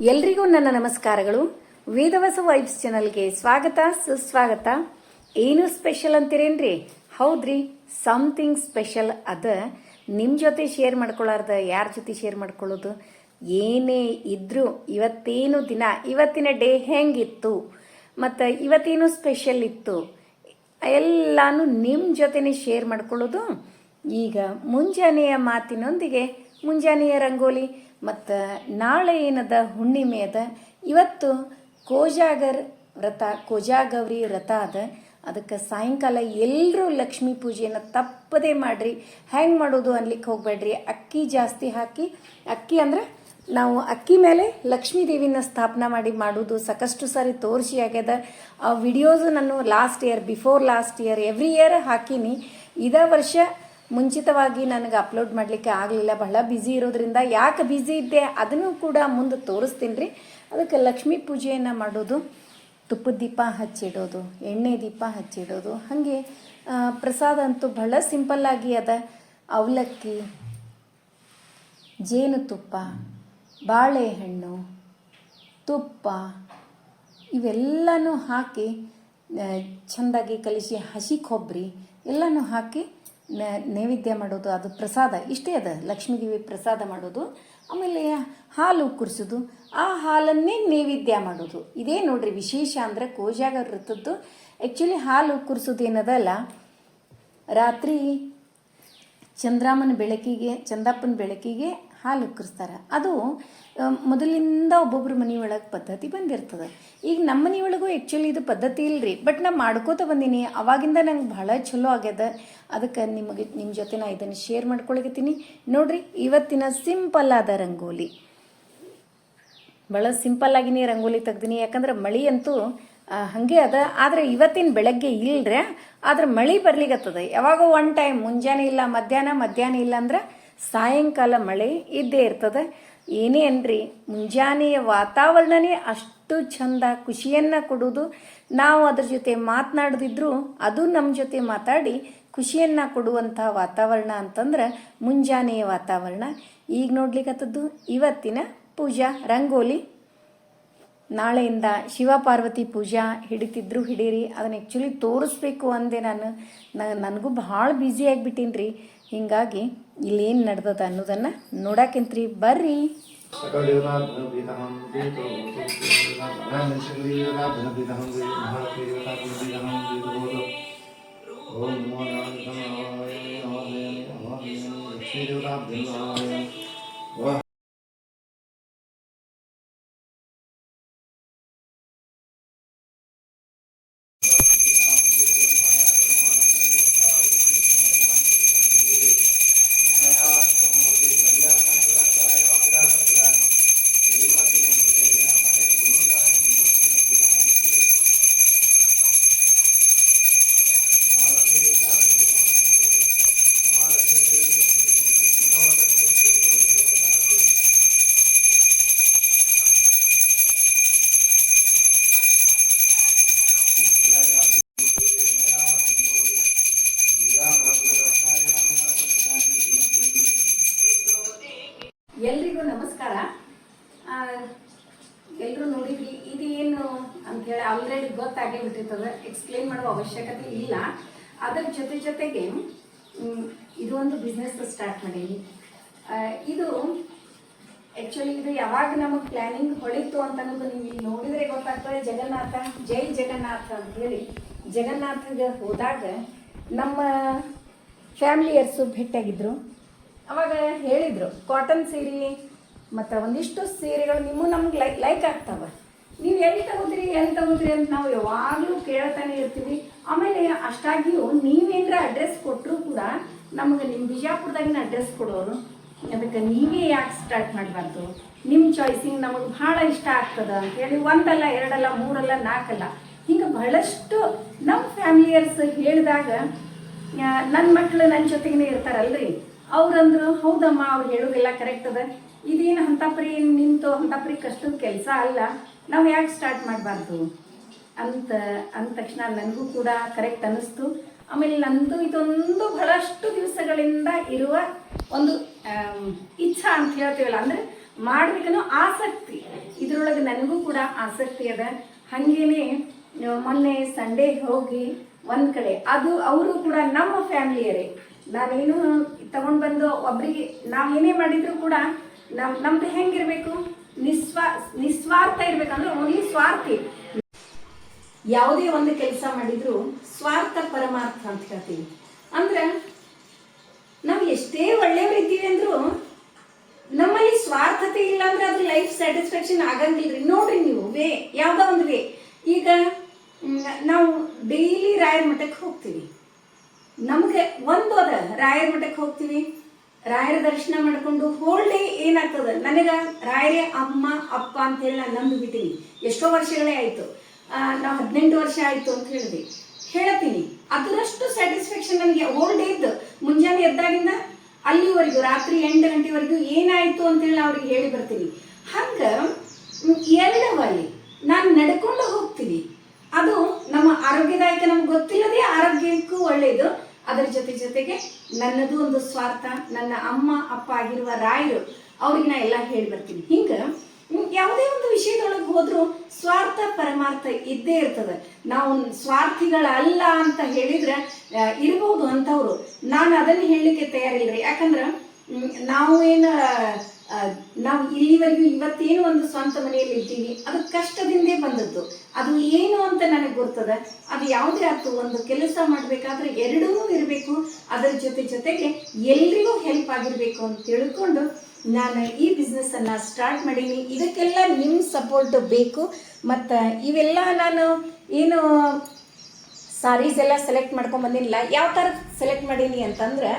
ಎಲ್ರಿಗೂ ನನ್ನ ನಮಸ್ಕಾರಗಳು. ವೇದವಸ ವೈಬ್ಸ್ ಚಾನಲ್ಗೆ ಸ್ವಾಗತ, ಸುಸ್ವಾಗತ. ಏನು ಸ್ಪೆಷಲ್ ಅಂತೀರೇನ್ರಿ? ಹೌದ್ರಿ ಸಮಥಿಂಗ್ ಸ್ಪೆಷಲ್ ಅದ. ನಿಮ್ಮ ಜೊತೆ ಶೇರ್ ಮಾಡ್ಕೊಳ್ಳಾರ್ದ ಯಾರ ಜೊತೆ ಶೇರ್ ಮಾಡ್ಕೊಳ್ಳೋದು? ಏನೇ ಇದ್ರೂ ಇವತ್ತೇನು ದಿನ, ಇವತ್ತಿನ ಡೇ ಹೆಂಗಿತ್ತು? ಮತ್ತು ಇವತ್ತೇನು ಸ್ಪೆಷಲ್ ಇತ್ತು? ಎಲ್ಲಾನು ನಿಮ್ಮ ಜೊತೆನೆ ಶೇರ್ ಮಾಡ್ಕೊಳ್ಳೋದು. ಈಗ ಮುಂಜಾನೆಯ ಮಾತಿನೊಂದಿಗೆ, ಮುಂಜಾನೆಯ ರಂಗೋಲಿ. ಮತ್ತು ನಾಳೆ ಏನದ ಹುಣ್ಣಿಮೆ ಅದ. ಇವತ್ತು ಕೋಜಾಗರ್ ವ್ರತ, ಕೋಜಾಗೌರಿ ವ್ರತ ಅದ. ಅದಕ್ಕೆ ಸಾಯಂಕಾಲ ಎಲ್ಲರೂ ಲಕ್ಷ್ಮೀ ಪೂಜೆಯನ್ನು ತಪ್ಪದೇ ಮಾಡಿರಿ. ಹೆಂಗೆ ಮಾಡೋದು ಅನ್ಲಿಕ್ಕೆ ಹೋಗಬೇಡ್ರಿ. ಅಕ್ಕಿ ಜಾಸ್ತಿ ಹಾಕಿ, ಅಕ್ಕಿ ಅಂದ್ರೆ ನಾವು ಅಕ್ಕಿ ಮೇಲೆ ಲಕ್ಷ್ಮೀ ದೇವಿನ ಸ್ಥಾಪನೆ ಮಾಡಿ ಮಾಡೋದು ಸಾಕಷ್ಟು ಸಾರಿ ತೋರಿಸಿ ಆಗ್ಯದ. ಆ ವಿಡಿಯೋಸು ನಾನು last year before last year every year ಹಾಕೀನಿ. ಇದೇ ವರ್ಷ ಮುಂಚಿತವಾಗಿ ನನಗೆ ಅಪ್ಲೋಡ್ ಮಾಡಲಿಕ್ಕೆ ಆಗಲಿಲ್ಲ. ಬಹಳ ಬ್ಯುಸಿ ಇರೋದ್ರಿಂದ ಯಾಕೆ ಬ್ಯುಸಿ ಇದ್ದೆ ಅದನ್ನು ಕೂಡ ಮುಂದೆ ತೋರಿಸ್ತೀನಿ. ರೀ ಅದಕ್ಕೆ ಲಕ್ಷ್ಮೀ ಪೂಜೆಯನ್ನು ಮಾಡೋದು ತುಪ್ಪದ ದೀಪ ಹಚ್ಚಿಡೋದು, ಎಣ್ಣೆ ದೀಪ ಹಚ್ಚಿಡೋದು, ಹಾಗೆ ಪ್ರಸಾದ ಅಂತೂ ಬಹಳ ಸಿಂಪಲ್ಲಾಗಿ ಅದ. ಅವಲಕ್ಕಿ, ಜೇನುತುಪ್ಪ, ಬಾಳೆಹಣ್ಣು, ತುಪ್ಪ ಇವೆಲ್ಲನೂ ಹಾಕಿ ಚಂದಾಗಿ ಕಲಿಸಿ ಹಸಿ ಕೊಬ್ಬರಿ ಎಲ್ಲನೂ ಹಾಕಿ ನೈವೇದ್ಯ ಮಾಡೋದು, ಅದು ಪ್ರಸಾದ, ಇಷ್ಟೇ ಅದ ಲಕ್ಷ್ಮೀದೇವಿ ಪ್ರಸಾದ ಮಾಡೋದು, ಆಮೇಲೆ ಹಾಲು ಕುರಿಸೋದು, ಆ ಹಾಲನ್ನೇ ನೈವೇದ್ಯ ಮಾಡೋದು. ಇದೇ ನೋಡ್ರಿ ವಿಶೇಷ ಅಂದರೆ ಕೋಜಾಗ ವೃತ್ತದ್ದು ಆ್ಯಕ್ಚುಲಿ ಹಾಲು ಕುರಿಸೋದು ಏನದಲ್ಲ ರಾತ್ರಿ ಚಂದ್ರಾಮನ ಬೆಳಕಿಗೆ, ಚಂದಪ್ಪನ ಬೆಳಕಿಗೆ ಹಾಲು ಉಕ್ಕರಿಸ್ತಾರೆ. ಅದು ಮೊದಲಿಂದ ಒಬ್ಬೊಬ್ರ ಮನೆಯೊಳಗೆ ಪದ್ಧತಿ ಬಂದಿರ್ತದೆ. ಈಗ ನಮ್ಮ ಮನೆಯೊಳಗೂ ಆ್ಯಕ್ಚುಲಿ ಇದು ಪದ್ಧತಿ ಇಲ್ರಿ. ಬಟ್ ನಾ ಮಾಡ್ಕೋತ ಬಂದೀನಿ. ಅವಾಗಿಂದ ನಂಗೆ ಭಾಳ ಚಲೋ ಆಗ್ಯದ. ಅದಕ್ಕೆ ನಿಮಗೆ ನಿಮ್ಮ ಜೊತೆ ನಾ ಇದನ್ನು ಶೇರ್ ಮಾಡ್ಕೊಳಕತ್ತೀನಿ. ನೋಡ್ರಿ, ಇವತ್ತಿನ ಸಿಂಪಲ್ ಆದ ರಂಗೋಲಿ. ಭಾಳ ಸಿಂಪಲ್ ಆಗಿನೇ ರಂಗೋಲಿ ತೆಗ್ದೀನಿ. ಯಾಕಂದ್ರೆ ಮಳಿ ಅಂತೂ ಹಾಗೆ ಅದ. ಆದ್ರೆ ಇವತ್ತಿನ ಬೆಳಗ್ಗೆ ಇಲ್ರೆ. ಆದ್ರೆ ಮಳಿ ಬರ್ಲಿಕ್ಕೆ ಯಾವಾಗ ಒನ್ ಟೈಮ್ ಮುಂಜಾನೆ ಇಲ್ಲ, ಮಧ್ಯಾಹ್ನ ಮಧ್ಯಾಹ್ನ ಇಲ್ಲ ಅಂದ್ರೆ ಸಾಯಂಕಾಲ ಮಳೆ ಇದ್ದೇ ಇರ್ತದೆ. ಏನೇ ಅನ್ರಿ, ಮುಂಜಾನೆಯ ವಾತಾವರಣನೇ ಅಷ್ಟು ಚಂದ, ಖುಷಿಯನ್ನ ಕೊಡೋದು ನಾವು ಅದ್ರ ಜೊತೆ ಮಾತನಾಡದಿದ್ರು ಅದು ನಮ್ಮ ಜೊತೆ ಮಾತಾಡಿ ಖುಷಿಯನ್ನ ಕೊಡುವಂಥ ವಾತಾವರಣ ಅಂತಂದ್ರೆ ಮುಂಜಾನೆಯ ವಾತಾವರಣ. ಈಗ ನೋಡ್ಲಿಕ್ಕತ್ತದ್ದು ಇವತ್ತಿನ ಪೂಜಾ, ರಂಗೋಲಿ. ನಾಳೆಯಿಂದ ಶಿವ ಪಾರ್ವತಿ ಪೂಜಾ ಹಿಡಿತಿದ್ರು, ಹಿಡೀರಿ. ಅದನ್ನ ಆ್ಯಕ್ಚುಲಿ ತೋರಿಸ್ಬೇಕು ಅಂದೆ ನಾನು. ನನಗೂ ಭಾಳ ಬ್ಯುಸಿ ಆಗಿಬಿಟ್ಟೀನಿ ರೀ ಹಿಂಗಾಗಿ ಏನು ನಡೆದದ ಅನ್ನೋದನ್ನು ನೋಡಾಕೆಂತ್ರಿ ಬರ್ರಿ ಓಂ ಆಲ್ರೆಡಿ ಗೊತ್ತಾಗೇ ಬಿಟ್ಟಿರ್ತದೆ ಎಕ್ಸ್ಪ್ಲೇನ್ ಮಾಡುವ ಅವಶ್ಯಕತೆ ಇಲ್ಲ. ಅದರ ಜೊತೆ ಜೊತೆಗೆ ಇದು ಒಂದು ಬಿಸ್ನೆಸ್ ಸ್ಟಾರ್ಟ್ ಮಾಡೀನಿ. ಇದು ಆ್ಯಕ್ಚುಲಿ ಇದು ಯಾವಾಗ ನಮಗೆ ಪ್ಲ್ಯಾನಿಂಗ್ ಹೊಳಿತು ಅಂತ ನೀವು ಇಲ್ಲಿ ನೋಡಿದ್ರೆ ಗೊತ್ತಾಗ್ತದೆ. ಜಗನ್ನಾಥ, ಜೈ ಜಗನ್ನಾಥ ಅಂತ ಹೇಳಿ ಜಗನ್ನಾಥಗೆ ಹೋದಾಗ ನಮ್ಮ ಫ್ಯಾಮಿಲಿಯರ್ಸು ಭೇಟಿಯಾಗಿದ್ರು. ಅವಾಗ ಹೇಳಿದ್ರು, ಕಾಟನ್ ಸೀರೆ ಮತ್ತು ಒಂದಿಷ್ಟು ಸೀರೆಗಳು ನಿಮ್ಮ ನಮ್ಗೆ ಲೈಕ್ ಲೈಕ್ ಆಗ್ತಾವ. ನೀವು ಎಲ್ಲಿ ಎಲ್ಲಿ ತಗೋತೀರಿ ಅಂತ ನಾವು ಯಾವಾಗಲೂ ಕೇಳ್ತಾನೆ ಇರ್ತೀವಿ. ಆಮೇಲೆ ಅಷ್ಟಾಗಿಯೂ ನೀವೇನರ ಅಡ್ರೆಸ್ ಕೊಟ್ಟರು ಕೂಡ ನಮಗೆ ನಿಮ್ಮ ಬಿಜಾಪುರದಾಗಿನ ಅಡ್ರೆಸ್ ಕೊಡೋರು. ಅದಕ್ಕೆ ನೀವೇ ಯಾಕೆ ಸ್ಟಾರ್ಟ್ ಮಾಡಬಾರ್ದು? ನಿಮ್ಮ ಚಾಯ್ಸಿಂಗ್ ನಮಗೆ ಭಾಳ ಇಷ್ಟ ಆಗ್ತದ ಅಂತೇಳಿ ಒಂದಲ್ಲ, ಎರಡಲ್ಲ, ಮೂರಲ್ಲ ನಾಲ್ಕಲ್ಲ ಹಿಂಗೆ ಬಹಳಷ್ಟು ನಮ್ಮ ಫ್ಯಾಮಿಲಿಯರ್ಸ್ ಹೇಳಿದಾಗ ನನ್ನ ಮಕ್ಕಳು ನನ್ನ ಜೊತೆಗೇ ಇರ್ತಾರಲ್ರಿ. ಅವ್ರಂದ್ರು, ಹೌದಮ್ಮ, ಅವ್ರು ಹೇಳೋದೆಲ್ಲ ಕರೆಕ್ಟ್ ಅದ. ಇದೇನು ಹಂತಪ್ರಿ ನಿಂತು ಹಂತಪ್ರಿ ಕಷ್ಟದ ಕೆಲಸ ಅಲ್ಲ, ನಾವು ಯಾಕೆ ಸ್ಟಾರ್ಟ್ ಮಾಡಬಾರ್ದು? ಅಂತ, ಅಂದ ತಕ್ಷಣ ನನಗೂ ಕೂಡ ಕರೆಕ್ಟ್ ಅನ್ನಿಸ್ತು. ಆಮೇಲೆ ನಂದು ಇದೊಂದು ಬಹಳಷ್ಟು ದಿವಸಗಳಿಂದ ಇರುವ ಒಂದು ಇಚ್ಛಾ ಅಂತ ಹೇಳ್ತೀವಲ್ಲ, ಅಂದ್ರೆ ಮಾಡ್ಬೇಕನ್ನೋ ಆಸಕ್ತಿ. ಇದರೊಳಗೆ ನನಗೂ ಕೂಡ ಆಸಕ್ತಿ ಅದ. ಹಾಗೇನೆ ಮೊನ್ನೆ ಸಂಡೇ ಹೋಗಿ ಒಂದು ಕಡೆ, ಅದು ಅವರು ಕೂಡ ನಮ್ಮ ಫ್ಯಾಮಿಲಿಯರೇ. ನಾವೇನು ತಗೊಂಡು ಬಂದು ಒಬ್ಬರಿಗೆ ನಾವೇನೇ ಮಾಡಿದ್ರು ಕೂಡ ನಮ್ ನಮ್ದು ಹೆಂಗಿರ್ಬೇಕು? ನಿಸ್ವಾ, ನಿಸ್ವಾರ್ಥ ಇರ್ಬೇಕಂದ್ರೆ ಓನ್ಲಿ ಸ್ವಾರ್ಥಿ. ಯಾವುದೇ ಒಂದು ಕೆಲಸ ಮಾಡಿದ್ರು ಸ್ವಾರ್ಥ ಪರಮಾರ್ಥ ಅಂತ ಹೇಳ್ತೀವಿ. ಅಂದ್ರೆ ನಾವು ಎಷ್ಟೇ ಒಳ್ಳೆಯವರಿದ್ದೀವಿ ಅಂದ್ರೂ ನಮ್ಮಲ್ಲಿ ಸ್ವಾರ್ಥತೆ ಇಲ್ಲ ಅಂದ್ರೆ ಅದು ಲೈಫ್ ಸ್ಯಾಟಿಸ್ಫ್ಯಾಕ್ಷನ್ ಆಗಂಗಿಲ್ರಿ. ನೋಡ್ರಿ ನೀವು, ವೇ, ಯಾವ್ದೋ ಒಂದು ವೇ. ಈಗ ನಾವು ಡೈಲಿ ರಾಯರ ಮಠಕ್ಕೆ ಹೋಗ್ತೀವಿ. ನಮ್ಗೆ ಒಂದು ಅದ, ರಾಯರ ಮಠಕ್ಕೆ ಹೋಗ್ತೀವಿ. ರಾಯರ ದರ್ಶನ ಮಾಡ್ಕೊಂಡು ಹೋಲ್ ಡೇ ಏನಾಗ್ತದ? ನನಗೆ ರಾಯರೇ ಅಮ್ಮ, ಅಪ್ಪ ಅಂತ ಹೇಳಿ ನಾನು ನಂಬಿಬಿಟ್ಟಿನಿ ಎಷ್ಟೋ ವರ್ಷಗಳೇ ಆಯ್ತು. ನಾವು ಹದಿನೆಂಟು ವರ್ಷ ಆಯ್ತು ಅಂತ ಹೇಳಿದೆ ಹೇಳ್ತೀನಿ. ಅದರಷ್ಟು ಸ್ಯಾಟಿಸ್ಫ್ಯಾಕ್ಷನ್ ನನಗೆ ಹೋಲ್ ಡೇ ಇದ್ದು. ಮುಂಜಾನೆ ಎದ್ದಾಗಿಂದ ಅಲ್ಲಿವರೆಗೂ, ರಾತ್ರಿ ಎಂಟು ಗಂಟೆವರೆಗೂ ಏನಾಯ್ತು ಅಂತೇಳಿ ಅವ್ರಿಗೆ ಹೇಳಿ ಬರ್ತೀನಿ. ಹಂಗ ಎರಡು ನಾನು ನಡ್ಕೊಂಡು ಹೋಗ್ತೀನಿ. ಅದು ನಮ್ಮ ಆರೋಗ್ಯದಾಯಕ ನಮ್ಗೆ ಗೊತ್ತಿಲ್ಲದೆ ಆರೋಗ್ಯಕ್ಕೂ ಒಳ್ಳೆಯದು ಅದರ ಜೊತೆ ಜೊತೆಗೆ ನನ್ನದು ಒಂದು ಸ್ವಾರ್ಥ, ನನ್ನ ಅಮ್ಮ, ಅಪ್ಪ ಆಗಿರುವ ರಾಯರು, ಅವ್ರಿಗೆ ನಾ ಎಲ್ಲ ಹೇಳಿ ಬರ್ತೀನಿ. ಹಿಂಗ ಯಾವುದೇ ಒಂದು ವಿಷಯದೊಳಗೆ ಹೋದ್ರು ಸ್ವಾರ್ಥ, ಪರಮಾರ್ಥ ಇದ್ದೇ ಇರ್ತದೆ. ನಾವು ಸ್ವಾರ್ಥಿಗಳಲ್ಲ ಅಂತ ಹೇಳಿದ್ರೆ ಇರಬಹುದು ಅಂತವ್ರು ನಾನು ಅದನ್ನ ಹೇಳಲಿಕ್ಕೆ ತಯಾರಿಲ್ರಿ. ಯಾಕಂದ್ರೆ ನಾವು ಏನು ನಾವು ಇಲ್ಲಿವರೆಗೂ ಇವತ್ತೇನು ಒಂದು ಸ್ವಂತ ಮನೆಯಲ್ಲಿ ಇದ್ದೀವಿ, ಅದು ಕಷ್ಟದಿಂದೇ ಬಂದದ್ದು. ಅದು ಏನು ಅಂತ ನನಗೆ ಗೊತ್ತದ? ಅದು ಯಾವುದೇ ಆಯ್ತು, ಒಂದು ಕೆಲಸ ಮಾಡಬೇಕಾದ್ರೆ ಎರಡೂ ಇರಬೇಕು. ಅದರ ಜೊತೆ ಜೊತೆಗೆ ಎಲ್ರಿಗೂ ಹೆಲ್ಪ್ ಆಗಿರಬೇಕು ಅಂತ ತಿಳ್ಕೊಂಡು ನಾನು ಈ ಬಿಸ್ನೆಸ್ಸನ್ನು ಸ್ಟಾರ್ಟ್ ಮಾಡೀನಿ. ಇದಕ್ಕೆಲ್ಲ ನಿಮ್ಮ ಸಪೋರ್ಟ್ ಬೇಕು. ಮತ್ತು ಇವೆಲ್ಲ ನಾನು ಏನು ಸಾರೀಸ್ ಎಲ್ಲ ಸೆಲೆಕ್ಟ್ ಮಾಡ್ಕೊಂಡ್ ಬಂದಿಲ್ಲ ಯಾವ ಥರ ಸೆಲೆಕ್ಟ್ ಮಾಡೀನಿ ಅಂತಂದ್ರೆ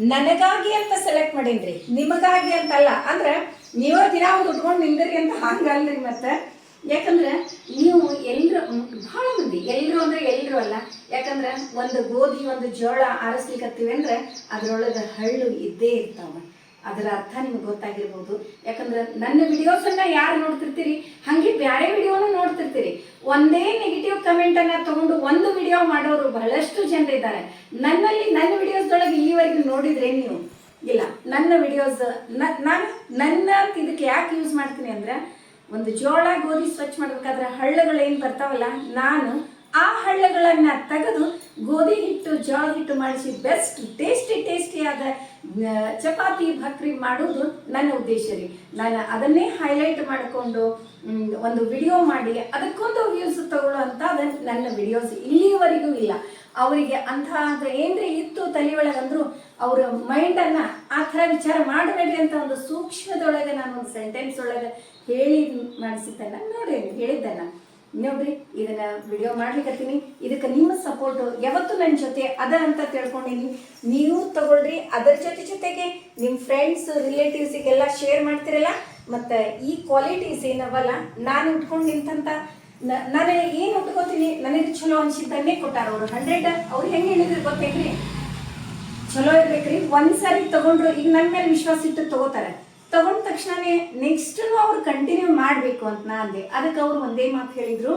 ನನಗಾಗಿ ಅಂತ ಸೆಲೆಕ್ಟ್ ಮಾಡೀನಿ ನಿಮಗಾಗಿ ಅಂತಲ್ಲ. ಅಂದ್ರೆ ನೀವು ದಿನ ಒಂದು ಉಟ್ಕೊಂಡು ನಿಂದಿರಿ ಅಂತ ಹಂಗಲ್ರಿ ಮತ್ತೆ. ಯಾಕಂದ್ರೆ ನೀವು ಎಲ್ಲರೂ ಬಹಳ ಮಂದಿ. ಎಲ್ಲರೂ ಅಂದ್ರೆ ಎಲ್ಲರೂ ಅಲ್ಲ. ಯಾಕಂದ್ರೆ ಒಂದು ಗೋಧಿ, ಒಂದು ಜೋಳ ಆರಿಸ್ಲಿಕ್ಕೆ ಅಂದ್ರೆ ಅದ್ರೊಳಗೆ ಹಳ್ಳು ಇದ್ದೇ ಇರ್ತಾವ. ಅದರ ಅರ್ಥ ನಿಮ್ಗೆ ಗೊತ್ತಾಗಿರ್ಬೋದು. ಯಾಕಂದ್ರೆ ನನ್ನ ವಿಡಿಯೋಸ್ ಅನ್ನ ಯಾರು ನೋಡ್ತಿರ್ತೀರಿ? ಹಂಗೆ ಬೇರೆ ವಿಡಿಯೋನು ನೋಡ್ತಿರ್ತೀರಿ. ಒಂದೇ ನೆಗೆಟಿವ್ ಕಮೆಂಟ್ ಅನ್ನ ತಗೊಂಡು ಒಂದು ವಿಡಿಯೋ ಮಾಡೋರು ಬಹಳಷ್ಟು ಜನ ಇದ್ದಾರೆ. ನನ್ನಲ್ಲಿ ನನ್ನ ವಿಡಿಯೋಸ್ದೊಳಗೆ ಇಲ್ಲಿವರೆಗೂ ನೋಡಿದ್ರೆ ನೀವು? ಇಲ್ಲ, ನನ್ನ ವಿಡಿಯೋಸ್ ನಾನು ನನ್ನ ಇದಕ್ಕೆ ಯಾಕೆ ಯೂಸ್ ಮಾಡ್ತೀನಿ ಅಂದ್ರೆ, ಒಂದು ಜೋಳ ಗೋಧಿ ಸ್ವಚ್ಛ ಮಾಡ್ಬೇಕಾದ್ರೆ ಹಳ್ಳಗಳು ಏನು ಬರ್ತಾವಲ್ಲ, ನಾನು ಆ ಹಳ್ಳಗಳನ್ನ ತೆಗೆದು ಗೋಧಿ ಹಿಟ್ಟು, ಜೋಳ ಹಿಟ್ಟು ಮಾಡಿಸಿ ಬೆಸ್ಟ್ ಟೇಸ್ಟಿ ಟೇಸ್ಟಿಯಾದ ಚಪಾತಿ, ಭಕ್ರಿ ಮಾಡುವುದು ನನ್ನ ಉದ್ದೇಶ ರೀ. ನಾನು ಅದನ್ನೇ ಹೈಲೈಟ್ ಮಾಡಿಕೊಂಡು ಒಂದು ವಿಡಿಯೋ ಮಾಡಿ, ಅದಕ್ಕೊಂದು ವ್ಯೂಸ್ ತಗೊಳ್ಳುವಂತ ನನ್ನ ವಿಡಿಯೋಸ್ ಇಲ್ಲಿಯವರೆಗೂ ಇಲ್ಲ. ಅವರಿಗೆ ಅಂತಹ ಏನ್ರಿ ಇತ್ತು ತಲೆ ಒಳಗಂದ್ರು ಅವ್ರ ಮೈಂಡನ್ನು ಆ ಥರ ವಿಚಾರ ಮಾಡಬೇಡಿ ಅಂತ ಒಂದು ಸೂಕ್ಷ್ಮದೊಳಗೆ ನಾನು ಒಂದು ಸೆಂಟೆನ್ಸ್ ಒಳಗೆ ಹೇಳಿ ಮಾಡಿಸಿದ್ದನ್ನ ನೋಡಿ ಹೇಳಿದ್ದನ್ನ. ನೋಡ್ರಿ ಇದನ್ನ ವಿಡಿಯೋ ಮಾಡ್ಲಿಕ್ಕತ್ತೀನಿ ಇದಕ್ಕೆ ನಿಮ್ಮ ಸಪೋರ್ಟ್ ಯಾವತ್ತು ನನ್ನ ಜೊತೆ ಅದ ಅಂತ ತಿಳ್ಕೊಂಡಿನಿ ನೀವು ತಗೊಳ್ರಿ, ಅದರ ಜೊತೆ ಜೊತೆಗೆ ನಿಮ್ಮ ಫ್ರೆಂಡ್ಸ್ ರಿಲೇಟಿವ್ಸಿಗೆಲ್ಲ ಶೇರ್ ಮಾಡ್ತಿರಲ್ಲ, ಮತ್ತು ಈ ಕ್ವಾಲಿಟೀಸ್ ಏನವಲ್ಲ, ನಾನು ಇಟ್ಕೊಂಡು ನಿಂತಂತ ನಾನು ಏನು ಉಟ್ಕೋತೀನಿ, ನನಗೆ ಚಲೋ ಅನ್ಸಿದ್ದನ್ನೇ ಕೊಟ್ಟಾರ ಅವರು. ಹಂಡ್ರೆಡ್ ಅವ್ರು ಹೆಂಗೆ ಹೇಳಿದ್ರು ಗೊತ್ತೇನ್ರಿ? ಚಲೋ ಇರ್ಬೇಕ್ರಿ. ಒಂದ್ಸರಿ ತಗೊಂಡ್ರು, ಈಗ ನನ್ನ ಮೇಲೆ ವಿಶ್ವಾಸ ಇಟ್ಟು ತಗೋತಾರೆ. ತಗೊಂಡ ತಕ್ಷಣನೇ ನೆಕ್ಸ್ಟ್ ಅವ್ರು ಕಂಟಿನ್ಯೂ ಮಾಡಬೇಕು ಅಂತ ನಾ ಅಂದೆ. ಅದಕ್ಕೆ ಅವ್ರು ಒಂದೇ ಮಾತು ಹೇಳಿದರು,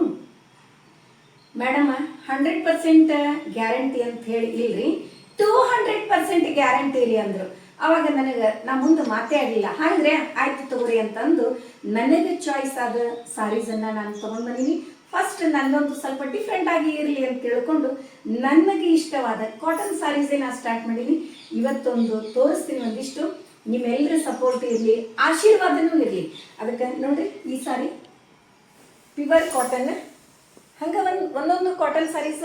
ಮೇಡಮ್ ಹಂಡ್ರೆಡ್ ಪರ್ಸೆಂಟ್ ಗ್ಯಾರಂಟಿ ಅಂತ ಹೇಳಿ, ಇಲ್ರಿ ಟೂ ಹಂಡ್ರೆಡ್ ಪರ್ಸೆಂಟ್ ಗ್ಯಾರಂಟಿ ಇಲ್ಲಿ ಅಂದ್ರು. ಅವಾಗ ನನಗೆ, ನಾ ಮುಂದೆ ಮಾತೇ ಆಗಲಿಲ್ಲ. ಹಾಗಾದ್ರೆ ಆಯ್ತು ತಗೋರಿ ಅಂತಂದು ನನಗೆ ಚಾಯ್ಸ್ ಆದ ಸಾರೀಸ್ ಅನ್ನ ನಾನು ತಗೊಂಡ್ ಬಂದೀನಿ. ಫಸ್ಟ್ ನನ್ನೊಂದು ಸ್ವಲ್ಪ ಡಿಫ್ರೆಂಟ್ ಆಗಿ ಇರಲಿ ಅಂತ ತಿಳ್ಕೊಂಡು ನನಗೆ ಇಷ್ಟವಾದ ಕಾಟನ್ ಸಾರೀಸೇ ನಾ ಸ್ಟಾರ್ಟ್ ಮಾಡೀನಿ. ಇವತ್ತೊಂದು ತೋರಿಸ್ತೀನಿ ಒಂದಿಷ್ಟು. ನಿಮ್ಮೆಲ್ಲರ ಸಪೋರ್ಟ್ ಇರಲಿ ಆಶೀರ್ವಾದನೂ ಇರಲಿ. ಅದಕ್ಕೆ ನೋಡ್ರಿ ಈ ಸಾರಿ ಪ್ಯೂರ್ ಕಾಟನ್ ಹಂಗೆ ಒಂದು ಒಂದೊಂದು ಕಾಟನ್ ಸಾರೀಸ್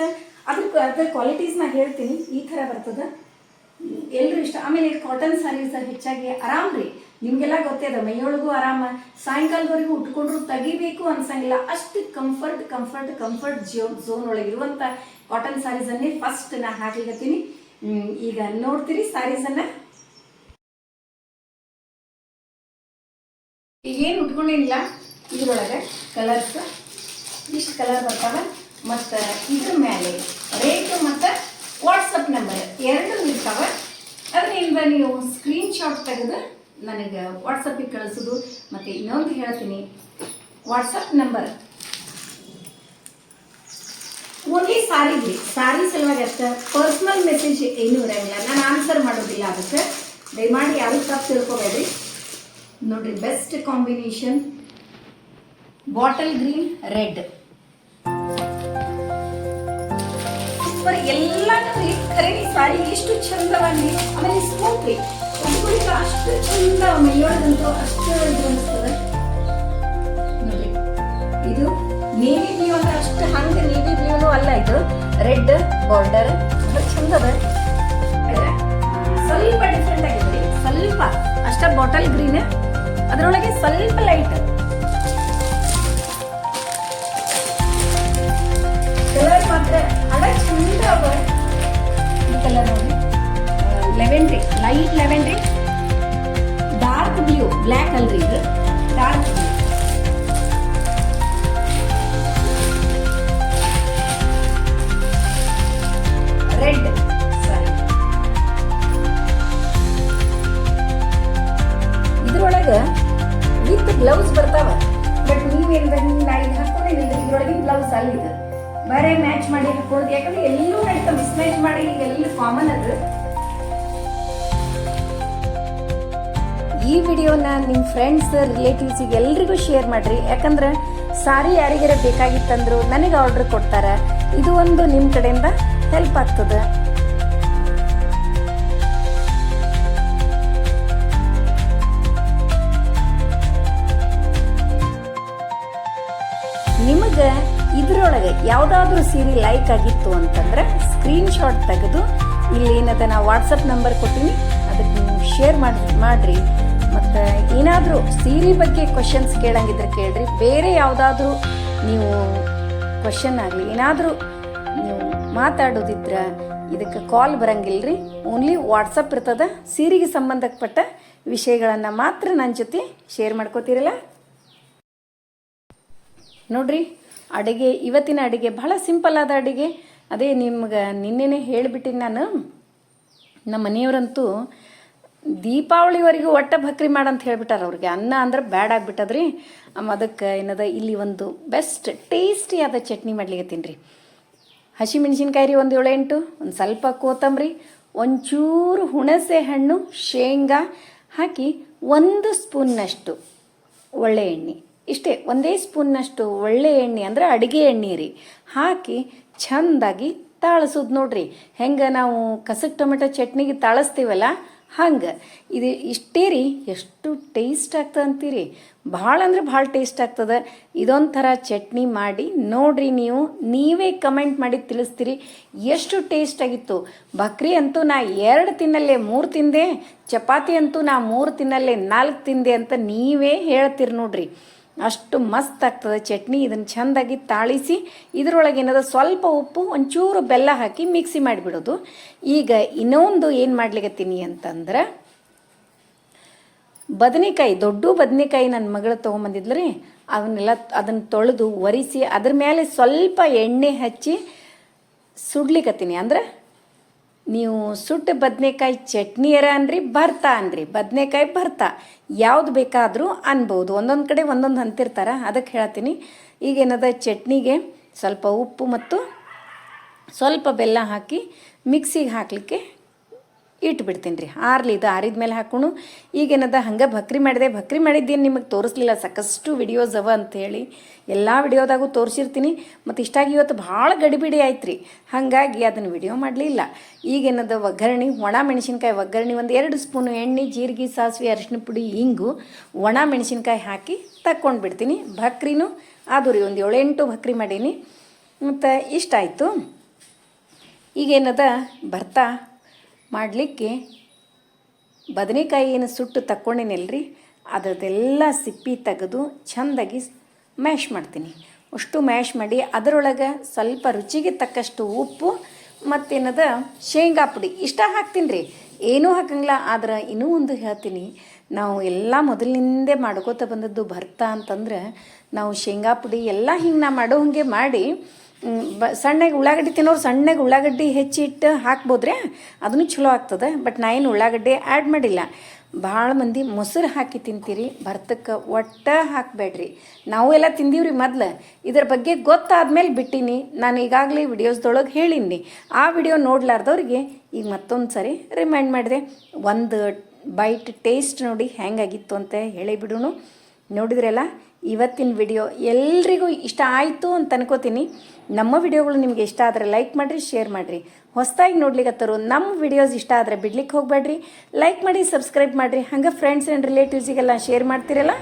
ಅದ್ರ ಅದ್ರ ಕ್ವಾಲಿಟೀಸ್ ನಾ ಹೇಳ್ತೀನಿ ಈ ಥರ ಬರ್ತದ. ಎಲ್ಲರೂ ಇಷ್ಟ. ಆಮೇಲೆ ಕಾಟನ್ ಸಾರೀಸ್ ಹೆಚ್ಚಾಗಿ ಆರಾಮ್ ರೀ. ನಿಮಗೆಲ್ಲ ಗೊತ್ತೇ ಅದ ಮೈಯೊಳಗೂ ಆರಾಮ. ಸಾಯಂಕಾಲದವರೆಗೂ ಉಟ್ಕೊಂಡ್ರು ತೆಗಿಬೇಕು ಅನ್ಸಂಗಿಲ್ಲ. ಅಷ್ಟು comfort comfort comfort Jio zone ಒಳಗೆ ಇರುವಂಥ ಕಾಟನ್ ಸಾರೀಸನ್ನೇ ಫಸ್ಟ್ ನಾ ಹಾಕ್ಲಿಕತ್ತೀನಿ. ಹ್ಮ್, ಈಗ ನೋಡ್ತೀರಿ ಸಾರೀಸನ್ನ ಈಗೇನು ಉಟ್ಕೊಂಡಿಲ್ಲ? ಇದ್ರೊಳಗೆ ಕಲರ್ಸ್ ಇಷ್ಟು ಕಲರ್ ಬರ್ತಾವೆ. ಮತ್ತು ಇದ್ರ ಮೇಲೆ ರೇಟು ಮತ್ತು ವಾಟ್ಸಪ್ ನಂಬರ್ ಎರಡು ಇರ್ತಾವೆ. ಅದರಿಂದ ನೀವು ಸ್ಕ್ರೀನ್ ಶಾಟ್ ತೆಗೆದು ನನಗೆ ವಾಟ್ಸಪ್ಪಿಗೆ ಕಳಿಸೋದು. ಮತ್ತು ಇನ್ನೊಂದು ಹೇಳ್ತೀನಿ. ವಾಟ್ಸಪ್ ನಂಬರ್ ಓನ್ಲಿ ಸಾರಿಗೆ. ಸಾರಿ ಸಲುವಾಗಿ ಅಷ್ಟೇ. ಪರ್ಸ್ನಲ್ ಮೆಸೇಜ್ ಏನೂ ಇರೋಂಗಿಲ್ಲ. ನಾನು ಆನ್ಸರ್ ಮಾಡೋದಿಲ್ಲ ಅದಕ್ಕೆ. ದಯಮಾಡಿ ಯಾರು ತಪ್ಪು ತಿಳ್ಕೊಬೇಡ್ರಿ. ನೋಡ್ರಿ best combination bottle green red super ಎಲ್ಲಾನು ಖರೀದಿ ಸಾರಿ ಎಷ್ಟು ಚಂದವಾಗಿ, ಆಮೇಲೆ ಸ್ಮೂತ್ ರೀ ಅಷ್ಟು ಚಂದ ಮೈಯೊಳಗಂತೂ ಅಷ್ಟು ಇದು ಅನಿಸ್ತದೆ. ನೋಡ್ರಿ ಇದು ನೇವಿ ಬ್ಲೂ ಅಂದ್ರೆ ಅಷ್ಟು ಹಂಗೆ ನೇವಿ ಬ್ಲೂನು ಅಲ್ಲ ಇದು. ರೆಡ್ ಬಾರ್ಡರ್ ಅದು ಚಂದದ ಸ್ವಲ್ಪ ಡಿಫ್ರೆಂಟ್ ಆಗಿದೆ. ಸ್ವಲ್ಪ, ಅಷ್ಟ ಬಾಟಲ್ ಗ್ರೀನ್ ಅದರೊಳಗೆ ಸ್ವಲ್ಪ ಲೈಟ್ ಕಲರ್ ಮಾತ್ರ ಹಳ ಚಂದ ಅವ ಈ ಕಲರ್ ನೋಡಿ. Lavender light lavender dark blue black ಅಲ್ರಿ ಇದು. ಡಾರ್ಕ್ ಬ್ಲೂ ರೆಡ್ ಇದ್ರೊಳಗ ವಿತ್ ಗ್ಲೌಸ್ ಬರ್ತಾವ. ಬಟ್ ನೀವೇನ್ ನಾ ಈಗ ಹಾಕೊಂಡಿಲ್ಲ ಇದ್ರೊಳಗಿನ ಗ್ಲೌಸ್ ಅಲ್ಲಿ ಇದು ಬರೇ ಮ್ಯಾಚ್ ಮಾಡಿ ಹಾಕೊಳ್ಳೋದು ಯಾಕಂದ್ರೆ ಎಲ್ಲೂ ನಡೀತ ಮಿಸ್ ಮ್ಯಾಚ್ ಮಾಡಿ ಎಲ್ಲ ಕಾಮನ್ ಅದು. ಈ ವಿಡಿಯೋನ ನಿಮ್ಮ ಫ್ರೆಂಡ್ಸ್ ರಿಲೇಟಿವ್ಸಿಗೆ ಎಲ್ರಿಗೂ ಶೇರ್ ಮಾಡ್ರಿ. ಯಾಕಂದ್ರೆ ಸಾರಿ ಯಾರಿಗಾರ ಬೇಕಾಗಿತ್ತಂದ್ರು ನನಗೆ ಆರ್ಡರ್ ಕೊಡ್ತಾರೆ. ಇದು ಒಂದು ನಿಮ್ಮ ಕಡೆಯಿಂದ ಹೆಲ್ಪ್ ಆಗ್ತದೆ. ಇದ್ರೊಳಗೆ ಯಾವುದಾದ್ರೂ ಸೀರೆ ಲೈಕ್ ಆಗಿತ್ತು ಅಂತಂದ್ರೆ ಸ್ಕ್ರೀನ್ ಶಾಟ್ ತೆಗೆದು ಇಲ್ಲಿ ಏನದ ನಾವು ವಾಟ್ಸಪ್ ನಂಬರ್ ಕೊಟ್ಟಿನಿ, ಅದಕ್ಕೆ ನೀವು ಶೇರ್ ಮಾಡಿ, ಮಾಡ್ರಿ. ಮತ್ತು ಏನಾದರೂ ಸೀರೆ ಬಗ್ಗೆ ಕ್ವಶನ್ಸ್ ಕೇಳಂಗಿದ್ರೆ ಕೇಳ್ರಿ. ಬೇರೆ ಯಾವುದಾದ್ರೂ ನೀವು ಕ್ವಶನ್ ಆಗಲಿ, ಏನಾದರೂ ನೀವು ಮಾತಾಡೋದಿದ್ರೆ ಇದಕ್ಕೆ ಕಾಲ್ ಬರಂಗಿಲ್ರಿ. ಓನ್ಲಿ ವಾಟ್ಸಪ್ ಇರ್ತದೆ. ಸೀರೆಗೆ ಸಂಬಂಧಪಟ್ಟ ವಿಷಯಗಳನ್ನು ಮಾತ್ರ ನನ್ನ ಜೊತೆ ಶೇರ್ ಮಾಡ್ಕೋತೀರಲ್ಲ? ನೋಡ್ರಿ. ಅಡುಗೆ, ಇವತ್ತಿನ ಅಡುಗೆ ಬಹಳ ಸಿಂಪಲ್ ಆದ ಅಡುಗೆ. ಅದೇ ನಿಮ್ಗೆ ನಿನ್ನೆನೇ ಹೇಳಿಬಿಟ್ಟಿನಿ ನಾನು. ನಮ್ಮ ಮನೆಯವರಂತೂ ದೀಪಾವಳಿವರೆಗೂ ಒಟ್ಟ ಭಕ್ರಿ ಮಾಡಂತ ಹೇಳ್ಬಿಟ್ಟಾರ ಅವ್ರಿಗೆ. ಅನ್ನ ಅಂದ್ರೆ ಬ್ಯಾಡ್ ಆಗ್ಬಿಟ್ಟದ್ರಿ. ಅದಕ್ಕೆ ಏನದ, ಇಲ್ಲಿ ಒಂದು ಬೆಸ್ಟ್ ಆದ ಚಟ್ನಿ ಮಾಡ್ಲಿಕ್ಕೆ ರೀ ಹಸಿಮೆಣಸಿನ್ಕಾಯಿ ರೀ ಒಂದು ಏಳೆಂಟು, ಒಂದು ಸ್ವಲ್ಪ ಕೋತಂಬರಿ ಒಂಚೂರು ಹುಣಸೆ ಹಣ್ಣು, ಶೇಂಗಾ ಹಾಕಿ ಒಂದು ಸ್ಪೂನ್ನಷ್ಟು ಒಳ್ಳೆ ಎಣ್ಣೆ. ಇಷ್ಟೇ, ಒಂದೇ ಸ್ಪೂನ್ನಷ್ಟು ಒಳ್ಳೆ ಎಣ್ಣೆ ಅಂದರೆ ಅಡುಗೆ ಎಣ್ಣೆ ರೀ. ಹಾಕಿ ಚಂದಾಗಿ ತಾಳಸೋದು ನೋಡ್ರಿ. ಹೆಂಗೆ ನಾವು ಕಸಕ್ ಟೊಮೆಟೊ ಚಟ್ನಿಗೆ ತಾಳಿಸ್ತೀವಲ್ಲ, ಹಂಗೆ. ಇದು ಇಷ್ಟೇ ರೀ, ಎಷ್ಟು ಟೇಸ್ಟ್ ಆಗ್ತದೆ ಅಂತೀರಿ. ಭಾಳ ಅಂದ್ರೆ ಭಾಳ ಟೇಸ್ಟ್ ಆಗ್ತದೆ. ಇದೊಂಥರ ಚಟ್ನಿ ಮಾಡಿ ನೋಡ್ರಿ ನೀವು, ನೀವೇ ಕಮೆಂಟ್ ಮಾಡಿ ತಿಳಿಸ್ತೀರಿ. ಎಷ್ಟು ಟೇಸ್ಟ್ ಆಗಿತ್ತು. ಬಕ್ರಿ ಅಂತೂ ನಾ ಎರಡು ತಿನ್ನಲ್ಲೇ ಮೂರು ತಿಂದೆ, ಚಪಾತಿ ಅಂತೂ ನಾ ಮೂರು ತಿನ್ನಲ್ಲೇ ನಾಲ್ಕು ತಿಂದೆ ಅಂತ ನೀವೇ ಹೇಳ್ತೀರಿ ನೋಡ್ರಿ. ಅಷ್ಟು ಮಸ್ತ್ ಆಗ್ತದೆ ಚಟ್ನಿ. ಇದನ್ನು ಚೆಂದಾಗಿ ತಾಳಿಸಿ, ಇದರೊಳಗೆ ಏನದ ಸ್ವಲ್ಪ ಉಪ್ಪು, ಒಂಚೂರು ಬೆಲ್ಲ ಹಾಕಿ ಮಿಕ್ಸಿ ಮಾಡಿಬಿಡೋದು. ಈಗ ಇನ್ನೊಂದು ಏನು ಮಾಡ್ಲಿಕ್ಕತ್ತೀನಿ ಅಂತಂದ್ರೆ, ಬದನೆಕಾಯಿ, ದೊಡ್ಡ ಬದನೆಕಾಯಿ ನನ್ನ ಮಗಳು ತೊಗೊಂಬಂದಿದ್ಲು ರೀ ಅದನ್ನೆಲ್ಲ ಅದನ್ನು ತೊಳೆದು ಒರೆಸಿ, ಅದ್ರ ಮೇಲೆ ಸ್ವಲ್ಪ ಎಣ್ಣೆ ಹಚ್ಚಿ ಸುಡ್ಲಿಕ್ಕತ್ತೀನಿ ಅಂದ್ರೆ ನೀವು ಸುಟ್ಟ ಬದನೆಕಾಯಿ ಚಟ್ನಿಯರ ಅನ್ರಿ, ಭರ್ತಾ ಅನ್ರಿ. ಬದನೆಕಾಯಿ ಭರ್ತಾ. ಯಾವ್ದು ಬೇಕಾದರೂ ಅನ್ಬೋದು. ಒಂದೊಂದು ಕಡೆ ಒಂದೊಂದು ಅಂತಿರ್ತಾರ ಅದಕ್ಕೆ ಹೇಳ್ತೀನಿ ಈಗೇನದ ಚಟ್ನಿಗೆ ಸ್ವಲ್ಪ ಉಪ್ಪು ಮತ್ತು ಸ್ವಲ್ಪ ಬೆಲ್ಲ ಹಾಕಿ ಮಿಕ್ಸಿಗೆ ಹಾಕಲಿಕ್ಕೆ ಇಟ್ಬಿಡ್ತೀನಿ ರೀ. ಆರ್ಲಿ ಇದು ಆರಿದ ಮೇಲೆ ಹಾಕೋಣ. ಈಗೇನದ ಹಂಗೆ ಭಕ್ರಿ ಮಾಡಿದೆ, ಭಕ್ರಿ ಮಾಡಿದ್ದೇನು ನಿಮಗೆ ತೋರಿಸ್ಲಿಲ್ಲ. ಸಾಕಷ್ಟು ವಿಡಿಯೋಸ್ ಅವ ಅಂಥೇಳಿ ಎಲ್ಲ ವಿಡಿಯೋದಾಗೂ ತೋರಿಸಿರ್ತೀನಿ. ಮತ್ತು ಇಷ್ಟಾಗಿ ಇವತ್ತು ಭಾಳ ಗಡಿಬಿಡಿ ಆಯ್ತು ರೀ ಹಾಗಾಗಿ ಅದನ್ನು ವಿಡಿಯೋ ಮಾಡಲಿಲ್ಲ. ಈಗೇನದ ಒಗ್ಗರಣೆ, ಒಣ ಮೆಣಸಿನ್ಕಾಯಿ ಒಗ್ಗರಣೆ ಒಂದು ಎರಡು ಸ್ಪೂನು ಎಣ್ಣೆ, ಜೀರಿಗೆ, ಸಾಸಿವೆ ಅರಿಶಿನ ಪುಡಿ ಹಿಂಗು ಒಣ ಮೆಣಸಿನ್ಕಾಯಿ ಹಾಕಿ ತಕ್ಕೊಂಡು ಬಿಡ್ತೀನಿ ಭಕ್ರಿನೂ, ಅದು ರೀ ಒಂದು ಏಳೆಂಟು ಭಕ್ರಿ ಮಾಡೀನಿ. ಮತ್ತು ಇಷ್ಟ ಆಯಿತು. ಈಗೇನದ ಬರ್ತಾ ಮಾಡಲಿಕ್ಕೆ ಬದನೆಕಾಯಿಯನ್ನು ಸುಟ್ಟು ತಕ್ಕೊಂಡಿನಲ್ರಿ ಅದರದೆಲ್ಲ ಸಿಪ್ಪಿ ತೆಗೆದು ಚೆಂದಾಗಿ ಮ್ಯಾಶ್ ಮಾಡ್ತೀನಿ. ಅಷ್ಟು ಮ್ಯಾಶ್ ಮಾಡಿ ಅದರೊಳಗೆ ಸ್ವಲ್ಪ ರುಚಿಗೆ ತಕ್ಕಷ್ಟು ಉಪ್ಪು ಮತ್ತೇನದ ಶೇಂಗಾ ಪುಡಿ ಇಷ್ಟ ಹಾಕ್ತೀನಿ ರೀ ಏನೂ ಹಾಕಂಗಿಲ್ಲ, ಆದ್ರೆ ಇನ್ನೂ ಒಂದು ಹೇಳ್ತೀನಿ. ನಾವು ಎಲ್ಲ ಮೊದಲಿನಿಂದೇ ಮಾಡ್ಕೋತ ಬಂದದ್ದು ಭರ್ತಾ ಅಂತಂದ್ರೆ ನಾವು ಶೇಂಗಾ ಪುಡಿ ಎಲ್ಲ ಹಿಂಗೆ ನಾ ಮಾಡೋ ಹಾಗೆ ಮಾಡಿ ಬ ಸಣ್ಣಗೆ ಉಳ್ಳಾಗಡ್ಡಿ ತಿನ್ನೋರು ಸಣ್ಣಗೆ ಉಳ್ಳಾಗಡ್ಡಿ ಹೆಚ್ಚಿಟ್ಟು ಹಾಕ್ಬೋದ್ರೆ ಅದನ್ನು ಚಲೋ ಆಗ್ತದೆ. ಬಟ್ ನಾ ಏನು ಉಳ್ಳಾಗಡ್ಡಿ ಆ್ಯಡ್ ಮಾಡಿಲ್ಲ. ಭಾಳ ಮಂದಿ ಮೊಸರು ಹಾಕಿ ತಿಂತೀರಿ, ಭರ್ತಕ್ಕೆ ಒಟ್ಟು ಹಾಕಬೇಡ್ರಿ. ನಾವು ಎಲ್ಲ ತಿಂದೀವ್ರಿ ಮೊದ್ಲು. ಇದ್ರ ಬಗ್ಗೆ ಗೊತ್ತಾದ್ಮೇಲೆ ಬಿಟ್ಟೀನಿ. ನಾನು ಈಗಾಗಲೇ ವಿಡಿಯೋಸ್ದೊಳಗೆ ಹೇಳಿನಿ ಆ ವಿಡಿಯೋ ನೋಡ್ಲಾರ್ದವ್ರಿಗೆ ಈಗ ಮತ್ತೊಂದು ಸರಿ ರಿಮೈಂಡ್ ಮಾಡಿದೆ. ಒಂದು ಬೈಟ್ ಟೇಸ್ಟ್ ನೋಡಿ ಹೆಂಗಾಗಿತ್ತು ಅಂತ ಹೇಳಿ ನೋಡಿದ್ರಲ್ಲ ಇವತ್ತಿನ ವಿಡಿಯೋ ಎಲ್ರಿಗೂ ಇಷ್ಟ ಆಯಿತು ಅಂತ ಅನ್ಕೋತೀನಿ. ನಮ್ಮ ವಿಡಿಯೋಗಳು ನಿಮಗೆ ಇಷ್ಟ ಆದರೆ ಲೈಕ್ ಮಾಡಿರಿ, ಶೇರ್ ಮಾಡಿರಿ. ಹೊಸದಾಗಿ ನೋಡ್ಲಿಕ್ಕತ್ತರು ನಮ್ಮ ವಿಡಿಯೋಸ್ ಇಷ್ಟ ಆದರೆ ಬಿಡ್ಲಿಕ್ಕೆ ಹೋಗಬೇಡ್ರಿ. ಲೈಕ್ ಮಾಡಿ, ಸಬ್ಸ್ಕ್ರೈಬ್ ಮಾಡಿರಿ. ಹಂಗೆ ಫ್ರೆಂಡ್ಸ್ ಆ್ಯಂಡ್ ರಿಲೇಟಿವ್ಸಿಗೆಲ್ಲ ಶೇರ್ ಮಾಡ್ತೀರಲ್ಲ?